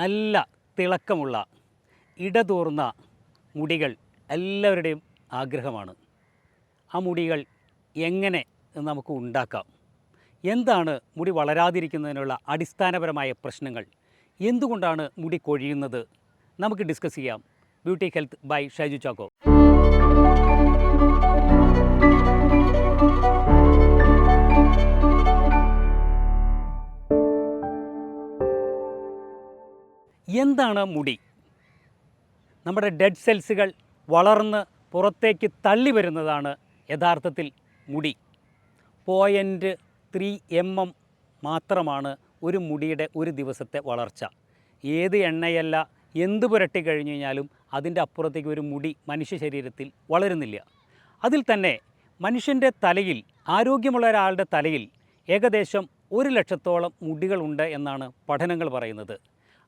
നല്ല തിളക്കമുള്ള ഇടതൂർന്ന മുടികൾ എല്ലാവരുടെയും ആഗ്രഹമാണ്. ആ മുടികൾ എങ്ങനെ നമുക്ക് ഉണ്ടാക്കാം. എന്താണ് മുടി വളരാതിരിക്കുന്നതിനുള്ള അടിസ്ഥാനപരമായ പ്രശ്നങ്ങൾ? എന്തുകൊണ്ടാണ് മുടി കൊഴിയുന്നത്? നമുക്ക് ഡിസ്കസ് ചെയ്യാം. Beauty health by Shaiju Chacko. എന്താണ് മുടി? നമ്മുടെ ഡെഡ് സെൽസുകൾ വളർന്ന് പുറത്തേക്ക് തള്ളി വരുന്നതാണ് യഥാർത്ഥത്തിൽ മുടി. പോയിന്റ് ത്രീ എം എം മാത്രമാണ് ഒരു മുടിയുടെ ഒരു ദിവസത്തെ വളർച്ച. ഏത് എണ്ണയല്ല എന്ത് പുരട്ടി കഴിഞ്ഞു കഴിഞ്ഞാലും അതിന്റെ അപ്പുറത്തേക്ക് ഒരു മുടി മനുഷ്യ ശരീരത്തിൽ വളരുന്നില്ല. അതിൽ തന്നെ മനുഷ്യന്റെ തലയിൽ ആരോഗ്യമുള്ള ഒരാളുടെ തലയിൽ ഏകദേശം ഒരു ലക്ഷത്തോളം മുടികളുണ്ട് എന്നാണ് പഠനങ്ങൾ പറയുന്നത്.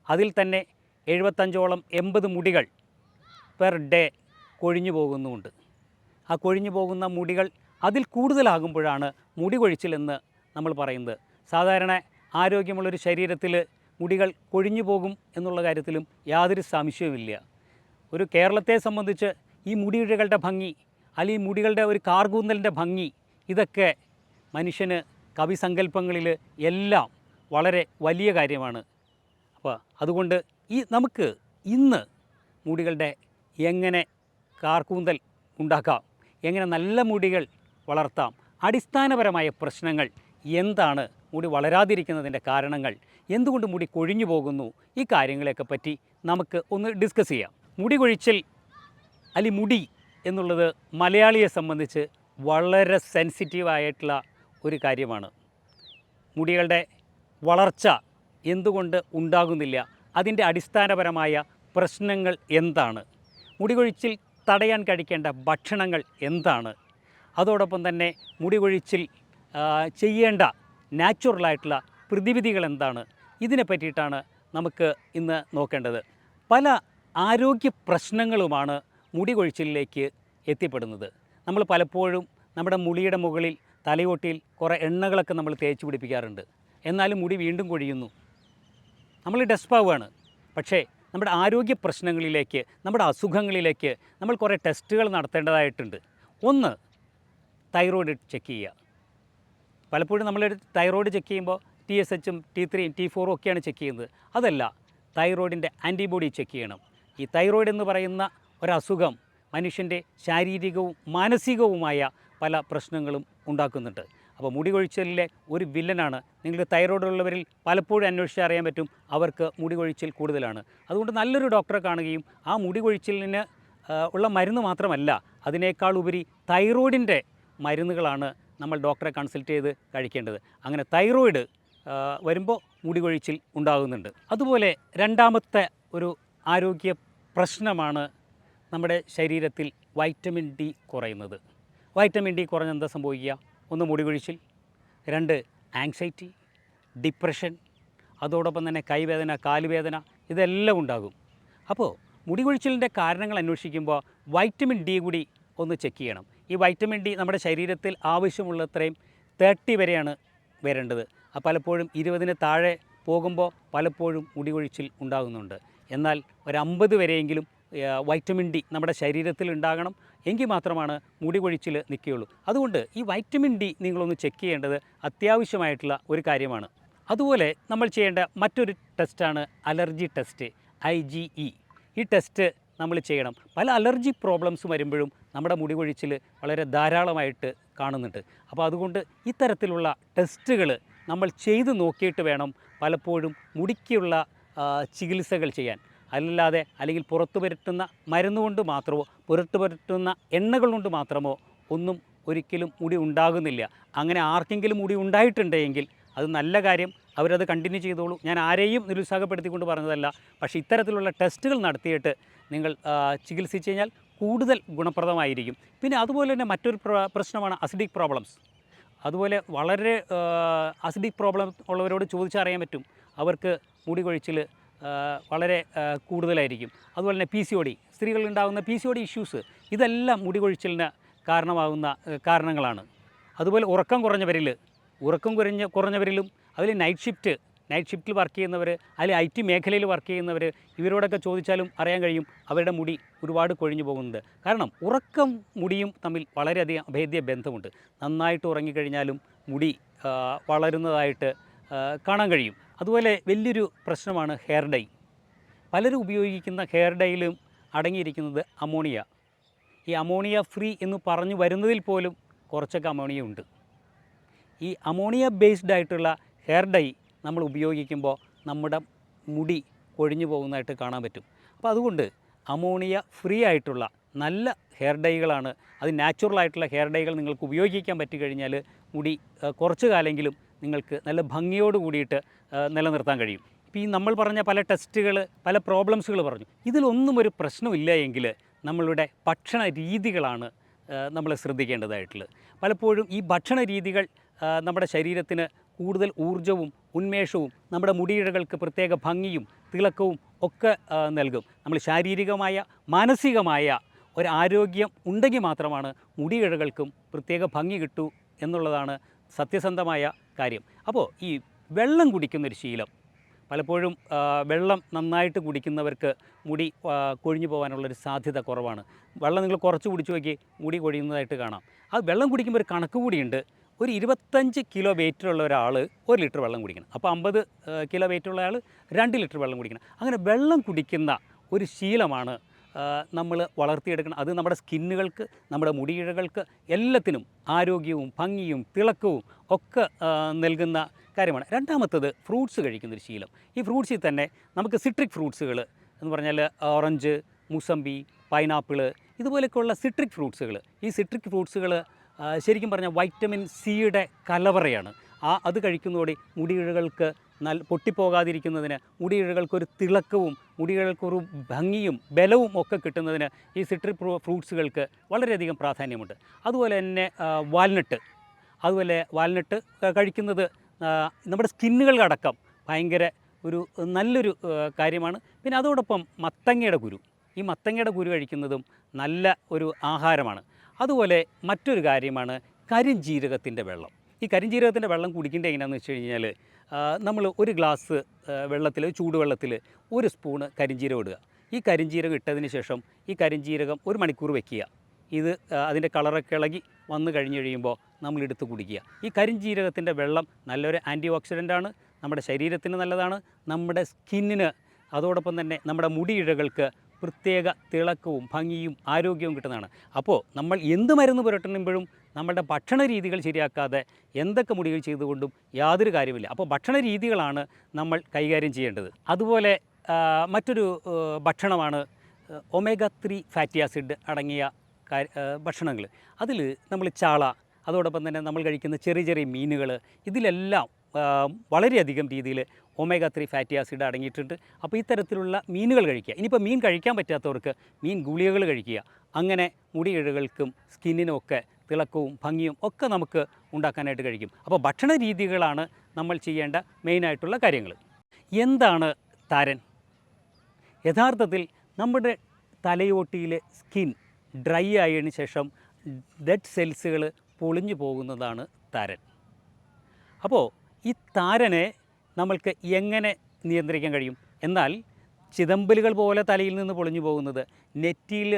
അതിൽ തന്നെ എഴുപത്തഞ്ചോളം എൺപത് മുടികൾ പെർ ഡേ കൊഴിഞ്ഞു പോകുന്നുമുണ്ട് ആ കൊഴിഞ്ഞു പോകുന്ന മുടികൾ അതിൽ കൂടുതലാകുമ്പോഴാണ് മുടി കൊഴിച്ചിലെന്ന് നമ്മൾ പറയുന്നത്. സാധാരണ ആരോഗ്യമുള്ളൊരു ശരീരത്തിൽ മുടികൾ കൊഴിഞ്ഞു പോകും എന്നുള്ള കാര്യത്തിലും യാതൊരു സംശയവുമില്ല. ഒരു കേരളത്തെ സംബന്ധിച്ച് ഈ മുടിയിഴകളുടെ ഭംഗി അല്ലെങ്കിൽ മുടികളുടെ ഒരു കാർകൂന്തലിന്റെ ഭംഗി ഇതൊക്കെ മനുഷ്യന് കവിസങ്കല്പങ്ങളിൽ എല്ലാം വളരെ വലിയ കാര്യമാണ്. അപ്പോൾ അതുകൊണ്ട് ഈ നമുക്ക് ഇന്ന് മുടികളുടെ എങ്ങനെ കാർക്കൂന്തൽ ഉണ്ടാക്കാം എങ്ങനെ നല്ല മുടികൾ വളർത്താം അടിസ്ഥാനപരമായ പ്രശ്നങ്ങൾ എന്താണ് മുടി വളരാതിരിക്കുന്നതിന്റെ കാരണങ്ങൾ എന്തുകൊണ്ട് മുടി കൊഴിഞ്ഞു പോകുന്നു ഈ കാര്യങ്ങളെയൊക്കെ പറ്റി നമുക്ക് ഒന്ന് ഡിസ്കസ് ചെയ്യാം. മുടി കൊഴിച്ചിൽ അല്ലെങ്കിൽ മുടി എന്നുള്ളത് മലയാളിയെ സംബന്ധിച്ച് വളരെ സെൻസിറ്റീവായിട്ടുള്ള ഒരു കാര്യമാണ്. മുടികളുടെ വളർച്ച എന്തുകൊണ്ട് ഉണ്ടാകുന്നില്ല? അതിന്റെ അടിസ്ഥാനപരമായ പ്രശ്നങ്ങൾ എന്താണ്? മുടികൊഴിച്ചിൽ തടയാൻ കഴിക്കേണ്ട ഭക്ഷണങ്ങൾ എന്താണ്? അതോടൊപ്പം തന്നെ മുടികൊഴിച്ചിൽ ചെയ്യേണ്ട നാച്ചുറലായിട്ടുള്ള പ്രതിവിധികൾ എന്താണ്? ഇതിനെ പറ്റിയിട്ടാണ് നമുക്ക് ഇന്ന് നോക്കേണ്ടത്. പല ആരോഗ്യ പ്രശ്നങ്ങളുമാണ് മുടികൊഴിച്ചിലേക്ക് എത്തിപ്പെടുന്നത്. നമ്മൾ പലപ്പോഴും നമ്മുടെ മുടിയുടെ മുകളിൽ തലയോട്ടിയിൽ കുറേ എണ്ണകളൊക്കെ നമ്മൾ തേച്ച് പിടിപ്പിക്കാറുണ്ട്. എന്നാലും മുടി വീണ്ടും കൊഴിയുന്നു. നമ്മൾ ഡെസ്പാവുകയാണ് പക്ഷേ നമ്മുടെ ആരോഗ്യ പ്രശ്നങ്ങളിലേക്ക് നമ്മുടെ അസുഖങ്ങളിലേക്ക് നമ്മൾ കുറേ ടെസ്റ്റുകൾ നടത്തേണ്ടതായിട്ടുണ്ട്. ഒന്ന് തൈറോയ്ഡ് ചെക്ക് ചെയ്യുക. പലപ്പോഴും നമ്മൾ തൈറോയ്ഡ് ചെക്ക് ചെയ്യുമ്പോൾ ടി എസ് എച്ചും ടി ത്രീയും ടി ഫോറും ഒക്കെയാണ് ചെക്ക് ചെയ്യുന്നത്. അതല്ല തൈറോയ്ഡിന്റെ ആന്റിബോഡി ചെക്ക് ചെയ്യണം. ഈ തൈറോയ്ഡ് എന്ന് പറയുന്ന ഒരസുഖം മനുഷ്യന്റെ ശാരീരികവും മാനസികവുമായ പല പ്രശ്നങ്ങളും ഉണ്ടാക്കുന്നുണ്ട്. അപ്പോൾ മുടി കൊഴിച്ചിലിലെ ഒരു വില്ലനാണ്. നിങ്ങൾ തൈറോയ്ഡ് ഉള്ളവരിൽ പലപ്പോഴും അന്വേഷിച്ച് അറിയാൻ പറ്റും അവർക്ക് മുടി കൊഴിച്ചിൽ കൂടുതലാണ്. അതുകൊണ്ട് നല്ലൊരു ഡോക്ടറെ കാണുകയും ആ മുടി കൊഴിച്ചിലിന് ഉള്ള മരുന്ന് മാത്രമല്ല അതിനേക്കാൾ ഉപരി തൈറോയിഡിന്റെ മരുന്നുകളാണ് നമ്മൾ ഡോക്ടറെ കൺസൾട്ട് ചെയ്ത് കഴിക്കേണ്ടത്. അങ്ങനെ തൈറോയിഡ് വരുമ്പോൾ മുടി കൊഴിച്ചിൽ ഉണ്ടാകുന്നുണ്ട്. അതുപോലെ രണ്ടാമത്തെ ഒരു ആരോഗ്യ പ്രശ്നമാണ് നമ്മുടെ ശരീരത്തിൽ വൈറ്റമിൻ ഡി കുറയുന്നത്. വൈറ്റമിൻ ഡി കുറഞ്ഞെന്താ സംഭവിക്കുക? ഒന്ന് മുടി കൊഴിച്ചിൽ രണ്ട് ആങ്സൈറ്റി ഡിപ്രഷൻ അതോടൊപ്പം തന്നെ കൈവേദന കാലുവേദന ഇതെല്ലാം ഉണ്ടാകും. അപ്പോൾ മുടി കൊഴിച്ചിലിന്റെ കാരണങ്ങൾ അന്വേഷിക്കുമ്പോൾ വൈറ്റമിൻ ഡി കൂടി ഒന്ന് ചെക്ക് ചെയ്യണം. ഈ വൈറ്റമിൻ ഡി നമ്മുടെ ശരീരത്തിൽ ആവശ്യമുള്ളത്രയും തേർട്ടി വരെയാണ് വരേണ്ടത്. പലപ്പോഴും ഇരുപതിന് താഴെ പോകുമ്പോൾ പലപ്പോഴും മുടികൊഴിച്ചിൽ ഉണ്ടാകുന്നുണ്ട്. എന്നാൽ ഒരു അമ്പത് വരെയെങ്കിലും വൈറ്റമിൻ ഡി നമ്മുടെ ശരീരത്തിൽ ഉണ്ടാകണം എങ്കിൽ മാത്രമാണ് മുടി കൊഴിച്ചിൽ നിൽക്കുകയുള്ളൂ. അതുകൊണ്ട് ഈ വൈറ്റമിൻ ഡി നിങ്ങളൊന്ന് ചെക്ക് ചെയ്യേണ്ടത് അത്യാവശ്യമായിട്ടുള്ള ഒരു കാര്യമാണ്. അതുപോലെ നമ്മൾ ചെയ്യേണ്ട മറ്റൊരു ടെസ്റ്റാണ് allergy test I G E. ഈ ടെസ്റ്റ് നമ്മൾ ചെയ്യണം. പല അലർജി പ്രോബ്ലംസ് വരുമ്പോഴും നമ്മുടെ മുടി കൊഴിച്ചിൽ വളരെ ധാരാളമായിട്ട് കാണുന്നുണ്ട്. അപ്പോൾ അതുകൊണ്ട് ഇത്തരത്തിലുള്ള ടെസ്റ്റുകൾ നമ്മൾ ചെയ്ത് നോക്കിയിട്ട് വേണം പലപ്പോഴും മുടിക്കുള്ള ചികിത്സകൾ ചെയ്യാൻ. അല്ലാതെ അല്ലെങ്കിൽ പുറത്തു പുരട്ടുന്ന മരുന്ന് കൊണ്ട് മാത്രമോ പുറത്തു പുരട്ടുന്ന എണ്ണകൾ കൊണ്ട് മാത്രമോ ഒന്നും ഒരിക്കലും മുടി ഉണ്ടാകുന്നില്ല. അങ്ങനെ ആർക്കെങ്കിലും മുടി ഉണ്ടായിട്ടുണ്ടെങ്കിൽ അത് നല്ല കാര്യം അവരത് കണ്ടിന്യൂ ചെയ്തോളൂ. ഞാൻ ആരെയും നിരുത്സാഹപ്പെടുത്തിക്കൊണ്ട് പറഞ്ഞതല്ല. പക്ഷേ ഇത്തരത്തിലുള്ള ടെസ്റ്റുകൾ നടത്തിയിട്ട് നിങ്ങൾ ചികിത്സിച്ച് കഴിഞ്ഞാൽ കൂടുതൽ ഗുണപ്രദമായിരിക്കും. പിന്നെ അതുപോലെ തന്നെ മറ്റൊരു പ്രശ്നമാണ് അസിഡിക് പ്രോബ്ലംസ് അതുപോലെ വളരെ അസിഡിക് പ്രോബ്ലം ഉള്ളവരോട് ചോദിച്ചറിയാൻ പറ്റും. അവർക്ക് മുടി കൊഴിച്ചിൽ വളരെ കൂടുതലായിരിക്കും. അതുപോലെ തന്നെ P C O D സ്ത്രീകളിലുണ്ടാകുന്ന P C O D issues ഇതെല്ലാം മുടികൊഴിച്ചിലിന് കാരണമാകുന്ന കാരണങ്ങളാണ്. അതുപോലെ ഉറക്കം കുറഞ്ഞവരിൽ ഉറക്കം കുറഞ്ഞ കുറഞ്ഞവരിലും അതിൽ നൈറ്റ് ഷിഫ്റ്റ് നൈറ്റ് ഷിഫ്റ്റിൽ വർക്ക് ചെയ്യുന്നവർ അല്ലെങ്കിൽ ഐ ടി മേഖലയിൽ വർക്ക് ചെയ്യുന്നവർ ഇവരോടൊക്കെ ചോദിച്ചാലും അറിയാൻ കഴിയും അവരുടെ മുടി ഒരുപാട് കൊഴിഞ്ഞു പോകുന്നത് കാരണം ഉറക്കം മുടിയും തമ്മിൽ വളരെയധികം അഭേദ്യ ബന്ധമുണ്ട്. നന്നായിട്ട് ഉറങ്ങിക്കഴിഞ്ഞാലും മുടി വളരുന്നതായിട്ട് കാണാൻ കഴിയും. അതുപോലെ വലിയൊരു പ്രശ്നമാണ് ഹെയർ ഡൈ പലരും ഉപയോഗിക്കുന്ന ഹെയർ ഡൈയിലും അടങ്ങിയിരിക്കുന്നത് അമോണിയ ഈ അമോണിയ ഫ്രീ എന്ന് പറഞ്ഞു വരുന്നതിൽ പോലും കുറച്ചൊക്കെ അമോണിയ ഉണ്ട്. ഈ അമോണിയ ബേസ്ഡ് ആയിട്ടുള്ള ഹെയർ ഡൈ നമ്മൾ ഉപയോഗിക്കുമ്പോൾ നമ്മുടെ മുടി കൊഴിഞ്ഞു പോകുന്നതായിട്ട് കാണാൻ പറ്റും. അപ്പോൾ അതുകൊണ്ട് അമോണിയ ഫ്രീ ആയിട്ടുള്ള നല്ല ഹെയർ ഡൈകളാണ് അത് നാച്ചുറൽ ആയിട്ടുള്ള ഹെയർ ഡൈകൾ നിങ്ങൾക്ക് ഉപയോഗിക്കാൻ പറ്റിക്കഴിഞ്ഞാൽ മുടി കുറച്ച് കാലെങ്കിലും നിങ്ങൾക്ക് നല്ല ഭംഗിയോട് കൂടിയിട്ട് നിലനിർത്താൻ കഴിയും. ഇപ്പോൾ ഈ നമ്മൾ പറഞ്ഞ പല ടെസ്റ്റുകൾ പല പ്രോബ്ലംസുകൾ പറഞ്ഞു. ഇതിലൊന്നും ഒരു പ്രശ്നമില്ല എങ്കിൽ നമ്മളുടെ ഭക്ഷണ രീതികളാണ് നമ്മൾ ശ്രദ്ധിക്കേണ്ടതായിട്ടുള്ളത്. പലപ്പോഴും ഈ ഭക്ഷണ രീതികൾ നമ്മുടെ ശരീരത്തിന് കൂടുതൽ ഊർജവും ഉന്മേഷവും നമ്മുടെ മുടിയിഴകൾക്ക് പ്രത്യേക ഭംഗിയും തിളക്കവും ഒക്കെ നൽകും. നമ്മൾ ശാരീരികമായ മാനസികമായ ഒരു ആരോഗ്യം ഉണ്ടെങ്കിൽ മാത്രമാണ് മുടിയിഴകൾക്കും പ്രത്യേക ഭംഗി കിട്ടൂ എന്നുള്ളതാണ് സത്യസന്ധമായ കാര്യം. അപ്പോൾ ഈ വെള്ളം കുടിക്കുന്നൊരു ശീലം. പലപ്പോഴും വെള്ളം നന്നായിട്ട് കുടിക്കുന്നവർക്ക് മുടി കൊഴിഞ്ഞു പോകാനുള്ളൊരു സാധ്യത കുറവാണ്. വെള്ളം നിങ്ങൾ കുറച്ച് കുടിച്ചു നോക്കി മുടി കൊഴിയുന്നതായിട്ട് കാണാം. അത് വെള്ളം കുടിക്കുമ്പോൾ ഒരു കണക്ക് കൂടിയുണ്ട്. ഒരു ഇരുപത്തഞ്ച് കിലോ വെയിറ്റുള്ള ഒരാൾ ഒരു ലിറ്റർ വെള്ളം കുടിക്കണം. അപ്പോൾ അമ്പത് കിലോ വെയിറ്റുള്ള ആൾ രണ്ട് ലിറ്റർ വെള്ളം കുടിക്കണം. അങ്ങനെ വെള്ളം കുടിക്കുന്ന ഒരു ശീലമാണ് നമ്മൾ വളർത്തിയെടുക്കണം. അത് നമ്മുടെ സ്കിന്നുകൾക്ക് നമ്മുടെ മുടിയിഴകൾക്ക് എല്ലാത്തിനും ആരോഗ്യവും ഭംഗിയും തിളക്കവും ഒക്കെ നൽകുന്ന കാര്യമാണ്. രണ്ടാമത്തത് ഫ്രൂട്ട്സ് കഴിക്കുന്നൊരു ശീലം. ഈ ഫ്രൂട്ട്സിൽ തന്നെ നമുക്ക് സിട്രിക് ഫ്രൂട്ട്സുകൾ എന്ന് പറഞ്ഞാൽ ഓറഞ്ച് മുസമ്പി പൈനാപ്പിൾ ഇതുപോലെയൊക്കെയുള്ള സിട്രിക് ഫ്രൂട്ട്സുകൾ. ഈ സിട്രിക് ഫ്രൂട്ട്സുകൾ ശരിക്കും പറഞ്ഞാൽ വൈറ്റമിൻ സിയുടെ കലവറയാണ്. ആ അത് കഴിക്കുന്നതോടെ മുടിയിഴകൾക്ക് നൽ പൊട്ടിപ്പോകാതിരിക്കുന്നതിന് മുടിയിഴകൾക്കൊരു തിളക്കവും മുടിയിഴകൾക്കൊരു ഭംഗിയും ബലവും ഒക്കെ കിട്ടുന്നതിന് ഈ സിട്രിക് ഫ്രൂ ഫ്രൂട്ട്സുകൾക്ക് വളരെയധികം പ്രാധാന്യമുണ്ട്. അതുപോലെ തന്നെ വാൽനട്ട്. അതുപോലെ വാൽനട്ട് കഴിക്കുന്നത് നമ്മുടെ സ്കിന്നുകളടക്കം ഭയങ്കര ഒരു നല്ലൊരു കാര്യമാണ്. പിന്നെ അതോടൊപ്പം മത്തങ്ങയുടെ കുരു. ഈ മത്തങ്ങയുടെ കുരു കഴിക്കുന്നതും നല്ല ഒരു ആഹാരമാണ്. അതുപോലെ മറ്റൊരു കാര്യമാണ് കരിഞ്ജീരകത്തിന്റെ വെള്ളം. ഈ കരിഞ്ജീരകത്തിന്റെ വെള്ളം കുടിക്കേണ്ടത് എങ്ങനെയാണെന്ന് വെച്ച് കഴിഞ്ഞാൽ നമ്മൾ ഒരു ഗ്ലാസ് വെള്ളത്തിൽ ചൂടുവെള്ളത്തിൽ ഒരു സ്പൂണ് കരിഞ്ജീരകം ഇടുക. ഈ കരിഞ്ജീരകം ഇട്ടതിന് ശേഷം ഈ കരിഞ്ജീരകം ഒരു മണിക്കൂർ വെക്കുക. ഇത് അതിന്റെ കളറൊക്കെ ഇളകി വന്നു കഴിഞ്ഞ് കഴിയുമ്പോൾ നമ്മൾ എടുത്ത് കുടിക്കുക. ഈ കരിഞ്ജീരകത്തിന്റെ വെള്ളം നല്ലൊരു ആന്റി ഓക്സിഡന്റാണ് നമ്മുടെ ശരീരത്തിന് നല്ലതാണ് നമ്മുടെ സ്കിന്നിന് അതോടൊപ്പം തന്നെ നമ്മുടെ മുടിയിഴകൾക്ക് പ്രത്യേക തിളക്കവും ഭംഗിയും ആരോഗ്യവും കിട്ടുന്നതാണ്. അപ്പോൾ നമ്മൾ എന്ത് മരുന്ന് പുരട്ടുമ്പോഴും നമ്മുടെ ഭക്ഷണ രീതികൾ ശരിയാക്കാതെ എന്തൊക്കെ മുടികൾ ചെയ്തുകൊണ്ടും യാതൊരു കാര്യമില്ല അപ്പോൾ ഭക്ഷണ രീതികളാണ് നമ്മൾ കൈകാര്യം ചെയ്യേണ്ടത്. അതുപോലെ മറ്റൊരു ഭക്ഷണമാണ് ഒമേഗ ത്രീ ഫാറ്റി ആസിഡ് അടങ്ങിയ ഭക്ഷണങ്ങൾ. അതിൽ നമ്മൾ ചാള അതോടൊപ്പം തന്നെ നമ്മൾ കഴിക്കുന്ന ചെറിയ ചെറിയ മീനുകൾ ഇതിലെല്ലാം വളരെയധികം രീതിയിൽ ഒമേഗ ത്രീ ഫാറ്റി ആസിഡ് അടങ്ങിയിട്ടുണ്ട്. അപ്പോൾ ഇത്തരത്തിലുള്ള മീനുകൾ കഴിക്കുക. ഇനിയിപ്പോൾ മീൻ കഴിക്കാൻ പറ്റാത്തവർക്ക് മീൻ ഗുളികകൾ കഴിക്കുക. അങ്ങനെ മുടിയിഴകൾക്കും സ്കിന്നിനും ഒക്കെ തിളക്കവും ഭംഗിയും ഒക്കെ നമുക്ക് ഉണ്ടാക്കാനായിട്ട് കഴിക്കും. അപ്പോൾ ഭക്ഷണ രീതികളാണ് നമ്മൾ ചെയ്യേണ്ട മെയിനായിട്ടുള്ള കാര്യങ്ങൾ. എന്താണ് താരൻ? യഥാർത്ഥത്തിൽ നമ്മുടെ തലയോട്ടിയിലെ സ്കിൻ ഡ്രൈ ആയതിനു ശേഷം ഡെഡ് സെൽസുകൾ പൊളിഞ്ഞു പോകുന്നതാണ് താരൻ. അപ്പോൾ ഈ താരനെ നമ്മൾക്ക് എങ്ങനെ നിയന്ത്രിക്കാൻ കഴിയും? എന്നാൽ ചിതമ്പലുകൾ പോലെ തലയിൽ നിന്ന് പൊളിഞ്ഞു പോകുന്നത് നെറ്റിയിൽ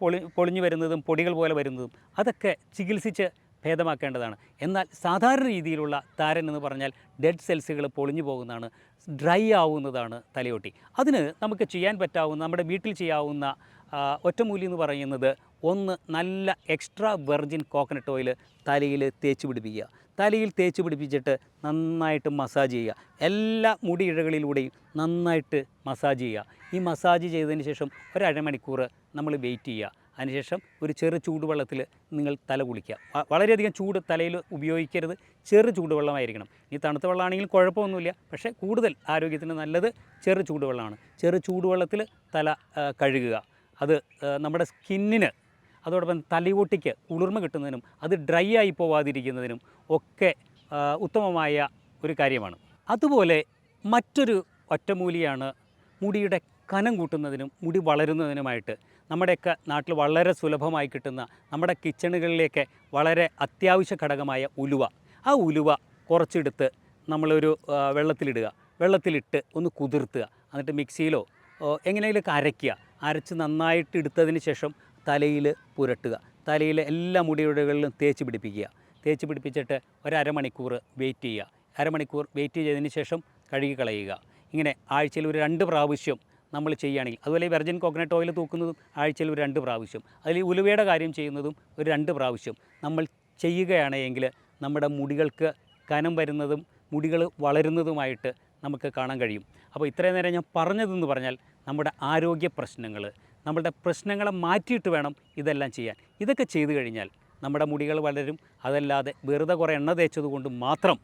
പൊളി പൊളിഞ്ഞു വരുന്നതും പൊടികൾ പോലെ വരുന്നതും അതൊക്കെ ചികിത്സിച്ച് ഭേദമാക്കേണ്ടതാണ്. എന്നാൽ സാധാരണ രീതിയിലുള്ള താരൻ എന്ന് പറഞ്ഞാൽ ഡെഡ് സെൽസുകൾ പൊളിഞ്ഞു പോകുന്നതാണ് ഡ്രൈ ആവുന്നതാണ് തലയോട്ടി. അതിന് നമുക്ക് ചെയ്യാൻ പറ്റാവുന്ന നമ്മുടെ വീട്ടിൽ ചെയ്യാവുന്ന ഒറ്റമൂലി എന്ന് പറയുന്നത് ഒന്ന് നല്ല എക്സ്ട്രാ വെർജിൻ കോക്കനട്ട് ഓയിൽ തലയിൽ തേച്ച് പിടിപ്പിക്കുക. തലയിൽ തേച്ച് പിടിപ്പിച്ചിട്ട് നന്നായിട്ട് മസാജ് ചെയ്യുക. എല്ലാ മുടി ഇഴകളിലൂടെയും നന്നായിട്ട് മസാജ് ചെയ്യുക. ഈ മസാജ് ചെയ്തതിന് ശേഷം ഒരമണിക്കൂർ നമ്മൾ വെയിറ്റ് ചെയ്യുക. അതിനുശേഷം ഒരു ചെറു ചൂടുവെള്ളത്തിൽ നിങ്ങൾ തല കുളിക്കുക. വളരെയധികം ചൂട് തലയിൽ ഉപയോഗിക്കരുത്. ചെറു ചൂടുവെള്ളമായിരിക്കണം. ഈ തണുത്ത വെള്ളമാണെങ്കിൽ കുഴപ്പമൊന്നുമില്ല. പക്ഷേ കൂടുതൽ ആരോഗ്യത്തിന് നല്ലത് ചെറു ചൂടുവെള്ളമാണ്. ചെറു ചൂടുവെള്ളത്തിൽ തല കഴുകുക. അത് നമ്മുടെ സ്കിന്നിന് അതോടൊപ്പം തലയോട്ടിക്ക് കുളിർമ കിട്ടുന്നതിനും അത് ഡ്രൈ ആയി പോവാതിരിക്കുന്നതിനും ഒക്കെ ഉത്തമമായ ഒരു കാര്യമാണ്. അതുപോലെ മറ്റൊരു ഒറ്റമൂലിയാണ് മുടിയുടെ കനം കൂട്ടുന്നതിനും മുടി വളരുന്നതിനുമായിട്ട് നമ്മുടെയൊക്കെ നാട്ടിൽ വളരെ സുലഭമായി കിട്ടുന്ന നമ്മുടെ കിച്ചണുകളിലേക്ക് വളരെ അത്യാവശ്യ ഘടകമായ ഉലുവ. ആ ഉലുവ കുറച്ചെടുത്ത് നമ്മളൊരു വെള്ളത്തിലിടുക. വെള്ളത്തിലിട്ട് ഒന്ന് കുതിർത്തുക. എന്നിട്ട് മിക്സിയിലോ എങ്ങനെയെങ്കിലുമൊക്കെ അരയ്ക്കുക. അരച്ച് നന്നായിട്ട് എടുത്തതിന് ശേഷം തലയിൽ പുരട്ടുക. തലയിലെ എല്ലാ മുടിയുടകളിലും തേച്ച് പിടിപ്പിക്കുക. തേച്ച് പിടിപ്പിച്ചിട്ട് ഒരമണിക്കൂർ വെയിറ്റ് ചെയ്യുക. അരമണിക്കൂർ വെയിറ്റ് ചെയ്തതിന് ശേഷം കഴുകി കളയുക. ഇങ്ങനെ ആഴ്ചയിൽ ഒരു രണ്ട് പ്രാവശ്യം നമ്മൾ ചെയ്യുകയാണെങ്കിൽ അതുപോലെ വെർജിൻ കോക്കനട്ട് ഓയിൽ തൂക്കുന്നതും ആഴ്ചയിൽ ഒരു രണ്ട് പ്രാവശ്യം അതിൽ ഉലുവയുടെ കാര്യം ചെയ്യുന്നതും ഒരു രണ്ട് പ്രാവശ്യം നമ്മൾ ചെയ്യുകയാണെങ്കിൽ നമ്മുടെ മുടികൾക്ക് കനം വരുന്നതും മുടികൾ വളരുന്നതുമായിട്ട് നമുക്ക് കാണാൻ കഴിയും. അപ്പോൾ ഇത്രയും നേരം ഞാൻ പറഞ്ഞതെന്ന് പറഞ്ഞാൽ നമ്മുടെ ആരോഗ്യ പ്രശ്നങ്ങൾ നമ്മുടെ പ്രശ്നങ്ങളെ മാറ്റിയിട്ട് വേണം ഇതെല്ലാം ചെയ്യാൻ. ഇതൊക്കെ ചെയ്തു കഴിഞ്ഞാൽ നമ്മുടെ മുടികൾ വളരും. അതല്ലാതെ വെറുതെ കുറേ എണ്ണ തേച്ചത് കൊണ്ട് മാത്രം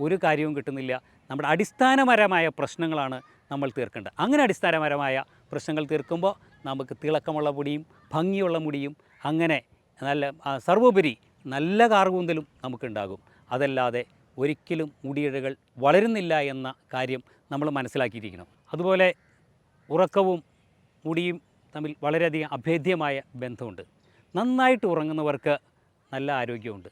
ഒരു കാര്യവും കിട്ടുന്നില്ല. നമ്മുടെ അടിസ്ഥാനപരമായ പ്രശ്നങ്ങളാണ് നമ്മൾ തീർക്കേണ്ടത്. അങ്ങനെ അടിസ്ഥാനപരമായ പ്രശ്നങ്ങൾ തീർക്കുമ്പോൾ നമുക്ക് തിളക്കമുള്ള മുടിയും ഭംഗിയുള്ള മുടിയും അങ്ങനെ നല്ല സർവോപരി നല്ല കാർകൂന്തലും നമുക്കുണ്ടാകും. അതല്ലാതെ ഒരിക്കലും മുടിയിഴകൾ വളരുന്നില്ല എന്ന കാര്യം നമ്മൾ മനസ്സിലാക്കിയിരിക്കണം. അതുപോലെ ഉറക്കവും മുടിയും തമ്മിൽ വളരെയധികം അഭേദ്യമായ ബന്ധമുണ്ട്. നന്നായിട്ട് ഉറങ്ങുന്നവർക്ക് നല്ല ആരോഗ്യമുണ്ട്.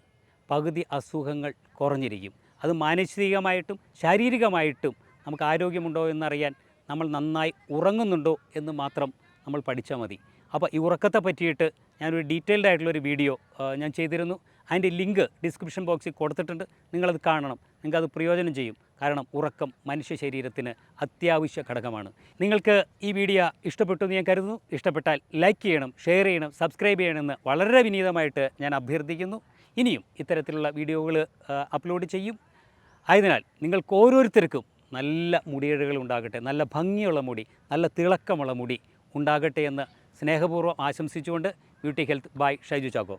പകുതി അസുഖങ്ങൾ കുറഞ്ഞിരിക്കും. അത് മാനസികമായിട്ടും ശാരീരികമായിട്ടും നമുക്ക് ആരോഗ്യമുണ്ടോ എന്നറിയാൻ നമ്മൾ നന്നായി ഉറങ്ങുന്നുണ്ടോ എന്ന് മാത്രം നമ്മൾ പഠിച്ചാൽ മതി. അപ്പോൾ ഈ ഉറക്കത്തെ പറ്റിയിട്ട് ഞാനൊരു ഡീറ്റെയിൽഡ് ആയിട്ടുള്ളൊരു വീഡിയോ ഞാൻ ചെയ്തിരുന്നു. അതിന്റെ ലിങ്ക് ഡിസ്ക്രിപ്ഷൻ ബോക്സിൽ കൊടുത്തിട്ടുണ്ട്. നിങ്ങളത് കാണണം. നിങ്ങൾക്കത് പ്രയോജനം ചെയ്യും. കാരണം ഉറക്കം മനുഷ്യ ശരീരത്തിന് അത്യാവശ്യ ഘടകമാണ്. നിങ്ങൾക്ക് ഈ വീഡിയോ ഇഷ്ടപ്പെട്ടു എന്ന് ഞാൻ കരുതുന്നു. ഇഷ്ടപ്പെട്ടാൽ ലൈക്ക് ചെയ്യണം ഷെയർ ചെയ്യണം സബ്സ്ക്രൈബ് ചെയ്യണമെന്ന് വളരെ വിനീതമായിട്ട് ഞാൻ അഭ്യർത്ഥിക്കുന്നു. ഇനിയും ഇത്തരത്തിലുള്ള വീഡിയോകൾ അപ്ലോഡ് ചെയ്യും. ആയതിനാൽ നിങ്ങൾക്ക് ഓരോരുത്തർക്കും നല്ല മുടിയിഴകൾ ഉണ്ടാകട്ടെ. നല്ല ഭംഗിയുള്ള മുടി നല്ല തിളക്കമുള്ള മുടി ഉണ്ടാകട്ടെ എന്ന് സ്നേഹപൂർവം ആശംസിച്ചുകൊണ്ട് beauty health by Shaiju Chacko.